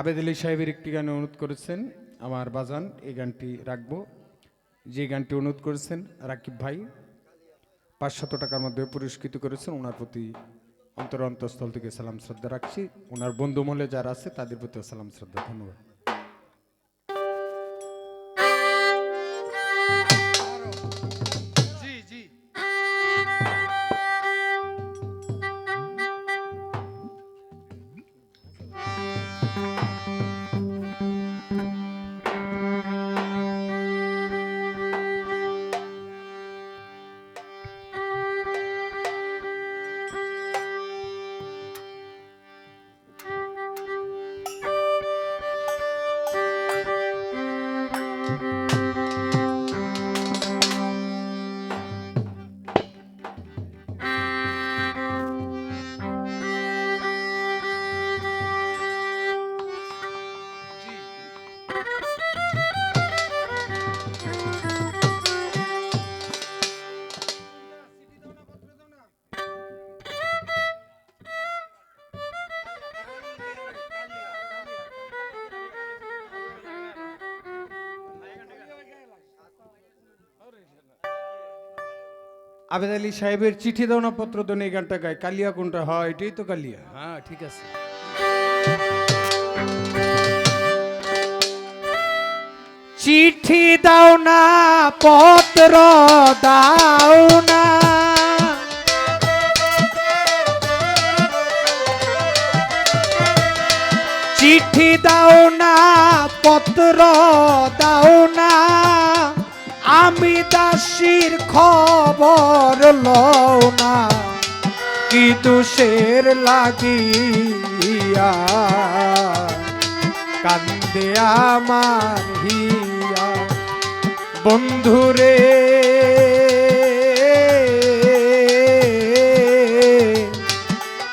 আবেদ আলী সাহেবের একটি গানে অনুরোধ করেছেন, আমার বাজান, এই গানটি রাখব। যে গানটি অনুরোধ করেছেন, রাকিব ভাই, পাঁচশত টাকার মধ্যে পুরস্কৃত করেছেন, ওনার প্রতি অন্তর অন্তঃস্থল থেকে সালাম শ্রদ্ধা রাখছি। ওনার বন্ধু মহলে যারা আছে, তাদের প্রতি সালাম শ্রদ্ধা, ধন্যবাদ। আবেদ আলী সাহেবের চিঠি দাও না পত্র দাও না এই গানটা গায়। কালিয়া কোনটা? হয় এটাই তো কালিয়া। হ্যাঁ ঠিক আছে। চিঠি দাও না পত্র দাও না। চিঠি দাও না পত্র দাও দাসীর খবর লও না, কি দোষের লাগিয়া? কান্দে আমার হিয়া। বন্ধুরে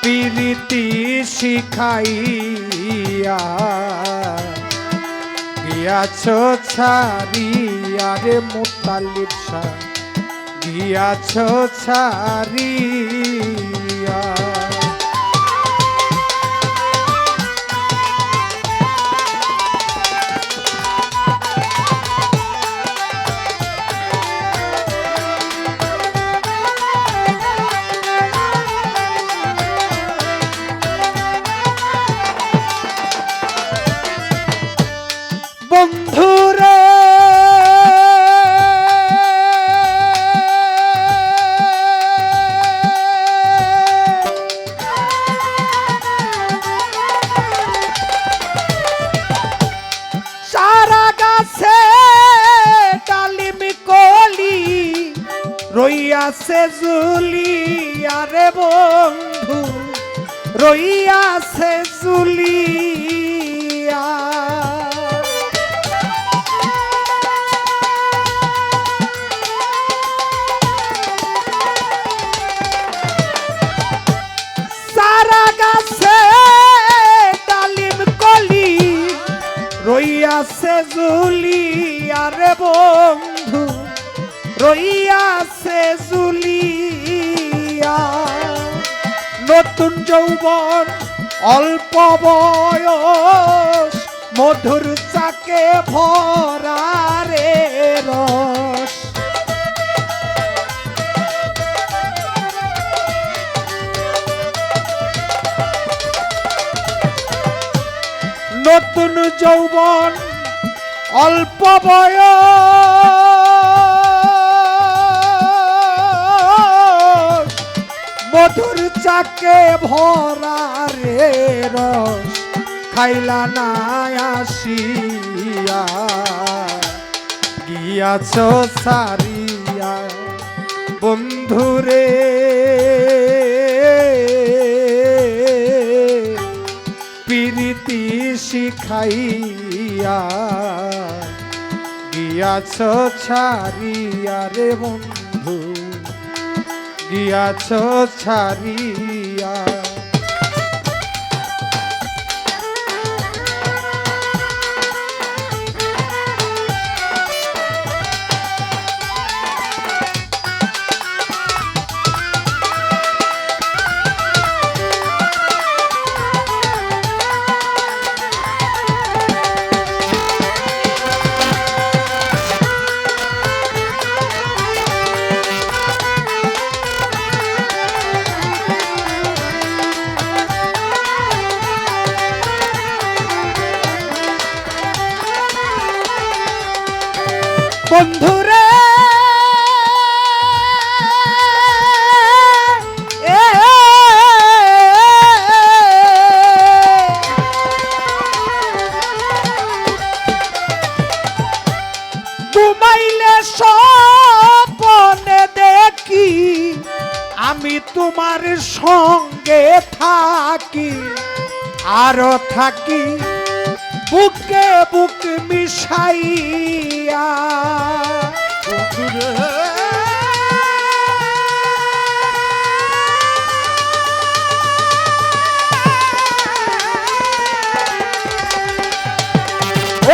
প্রীতি শিখাইয়া গিয়াছ ছাড়িয়া। রে মোতালিব শাহ গিয়াছ ছাড়িয়া রইয়াছে জুলি আরে বন্ধু রইয়াছে জুলিয়া। সারা গাছে ডালিম কলি রইয়াছে জুলি আরে বন্ধু রইয়াছে জুলিয়া। নতুন যৌবন, অল্প বয়স, মধুর চাকে ভরা রে রস। নতুন যৌবন, অল্প বয়স মধুর চাকে ভরা রে রস খাইলা না আসিয়া। গিয়াছ সারিয়া বন্ধুরে প্রীতি শিখাইয়া, গিয়াছ ছাড়িয়া রে বন্ধু। গিয়াছ ছাড়িয়া আরও থাকি, বুকে বুক মিশাইয়া।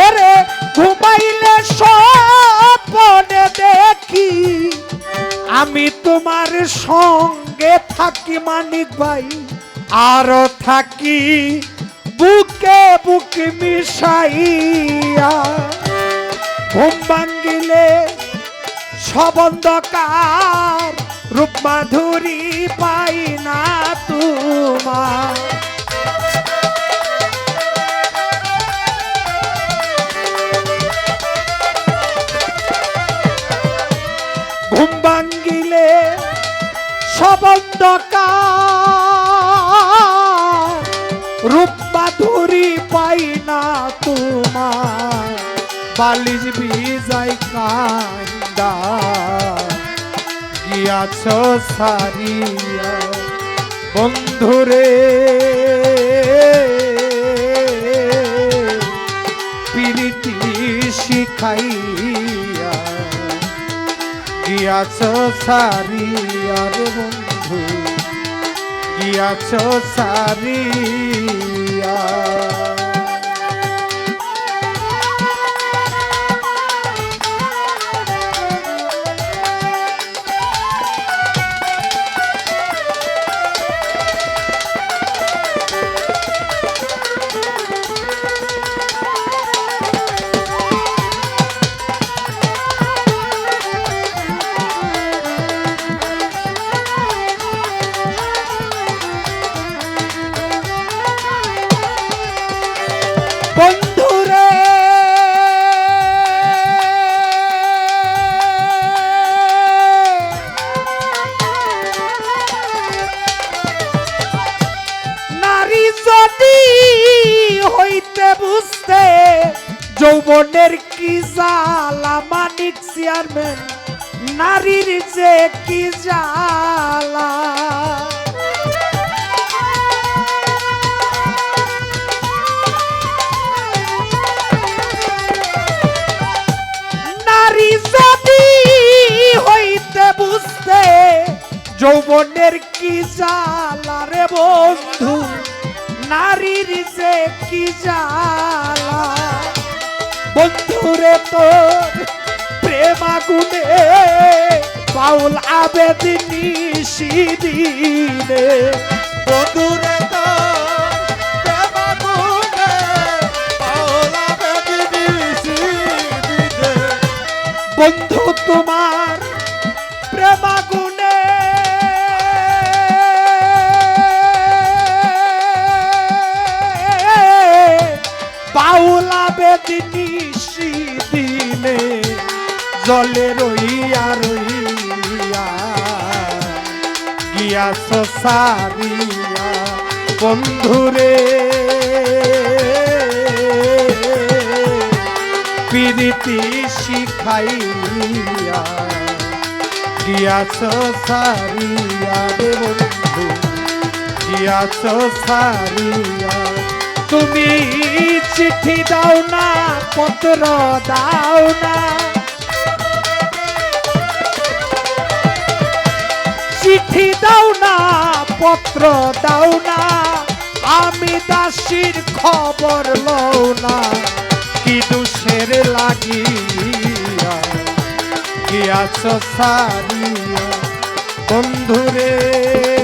ওরে, ঘুমাইলে স্বপনে দেখি, আমি তোমার সঙ্গে থাকি মানিক ভাই, আরও থাকি। বুকে বুক মিশাইয়া ঘুম ভাঙ্গিলে সবন্ধকার রূপ মাধুরী পাই না তোমার বালিশ বিজাই কান্দা। গিয়াছ সারিয়া বন্ধুরে পিরিতি শিখাইয়া গিয়াছ সারিয়ার বন্ধু। গিয়াছ সারিয়া। যৌবনের কি জালা? মানিক চেয়ারম্যান, নারীর যে কি জালা? যৌবনের কি জ্বালা রে বন্ধু, নারীর যে কি জ্বালা বন্ধুরে তোর প্রেমাগুনে পাউল আবেদিনী সিদিনে বন্ধুরে বাউলা বেদিনী দিনে জলে রইয়া রইয়া গিয়াছ সারিয়া বন্ধুরে। প্রীতি শিখাইয়া গিয়াছ সারিয়া রে বন্ধু গিয়াছ সারিয়া তুমি চিঠি দাও না, পত্র দাও না। চিঠি দাও না, পত্র দাও না। আমি দাসীর খবর লও না। কি দুষের লাগিয়া গিয়াছ সারিয়া, বন্ধুরে?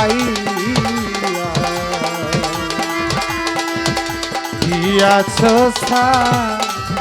শিখাইয়া গিয়াছ সারিয়া